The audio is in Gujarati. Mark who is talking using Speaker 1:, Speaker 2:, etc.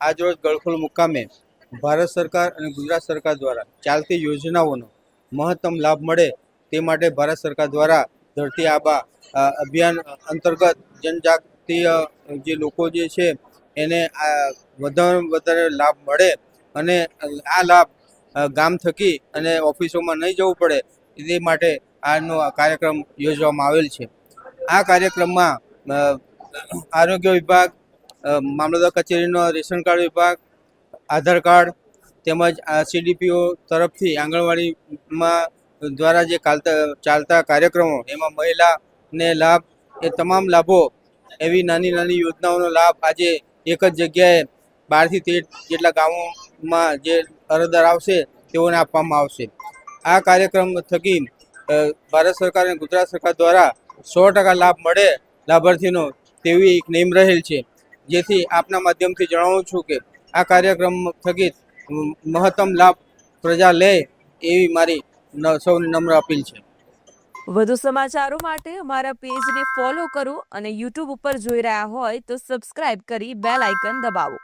Speaker 1: આજરોજ ગળખોલ મુકામે ભારત સરકાર અને ગુજરાત સરકાર દ્વારા ચાલતી યોજનાઓનો મહત્તમ લાભ મળે તે માટે ભારત સરકાર દ્વારા ધરતી આબા અભિયાન અંતર્ગત જનજાગૃતિય જે લોકો જે છે એને વધારે વધારે લાભ મળે અને આ લાભ ગામ થકી અને ઓફિસોમાં નહીં જવું પડે એ માટે આનો કાર્યક્રમ યોજવામાં આવેલ છે. આ કાર્યક્રમમાં આરોગ્ય વિભાગ મામલતદાર કચેરીનો રેશન કાર્ડ વિભાગ, આધાર કાર્ડ તેમજ સીડીપીઓ તરફથી આંગણવાડીમાં દ્વારા જે ચાલતા કાર્યક્રમો, એમાં મહિલાને લાભ, એ તમામ લાભો એવી નાની નાની યોજનાઓનો લાભ આજે એક જ જગ્યાએ બારથી તેર જેટલા ગામોમાં જે અરજદાર આવશે તેઓને આપવામાં આવશે. આ કાર્યક્રમ થકી ભારત સરકાર અને ગુજરાત સરકાર દ્વારા સો ટકા લાભ મળે લાભાર્થીનો તેવી એક નેમ રહેલ છે. જેથી આપના માધ્યમથી જણાવું છું કે આ કાર્યક્રમ થકી મહત્તમ લાભ પ્રજા લે એવી મારી સૌને નમ્ર અપીલ છે.
Speaker 2: વધુ સમાચારો માટે અમારા પેજને ફોલો કરો અને યુટ્યુબ ઉપર જોઈ રહ્યા હોય તો સબસ્ક્રાઇબ કરી બેલ આઇકન દબાવો.